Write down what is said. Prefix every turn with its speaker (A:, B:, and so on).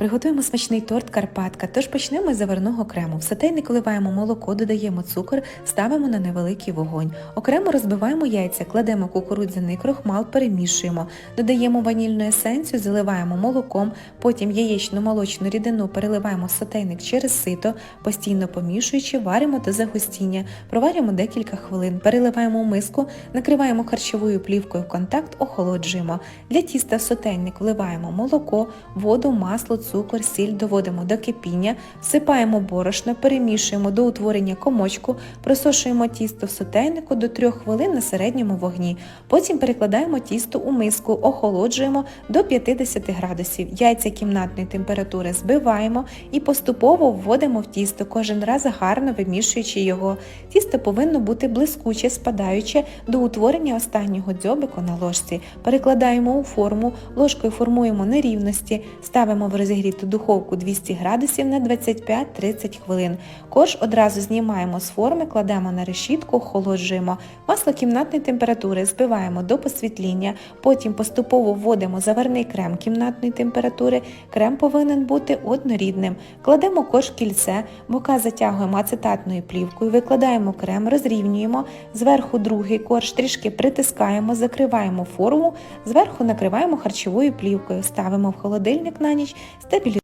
A: Приготуємо смачний торт Карпатка, тож почнемо з заварного крему. В сотейник вливаємо молоко, додаємо цукор, ставимо на невеликий вогонь. Окремо розбиваємо яйця, кладемо кукурудзяний крохмал, перемішуємо, додаємо ванільну есенцію, заливаємо молоком, потім яєчну молочну рідину переливаємо в сотейник через сито, постійно помішуючи, варимо до загустіння, проварюємо декілька хвилин, переливаємо у миску, накриваємо харчовою плівкою в контакт, охолоджуємо. Для тіста в сотейник вливаємо молоко, воду, масло, цукор, сіль, доводимо до кипіння, всипаємо борошно, перемішуємо до утворення комочку, просушуємо тісто в сотейнику до 3 хвилин на середньому вогні. Потім перекладаємо тісто у миску, охолоджуємо до 50 градусів. Яйця кімнатної температури збиваємо і поступово вводимо в тісто, кожен раз гарно вимішуючи його. Тісто повинно бути блискуче, спадаюче до утворення останнього дзьобику на ложці. Перекладаємо у форму, ложкою формуємо нерівності, ставимо в розігріту духовку 200 градусів на 25-30 хвилин. Корж одразу знімаємо з форми, кладемо на решітку, охолоджуємо. Масло кімнатної температури збиваємо до посвітління, потім поступово вводимо заварний крем кімнатної температури. Крем повинен бути однорідним. Кладемо корж в кільце, бока затягуємо ацетатною плівкою, викладаємо крем, розрівнюємо, зверху другий корж трішки притискаємо, закриваємо форму, зверху накриваємо харчовою плівкою, ставимо в холодильник на ніч, стабілізуємо.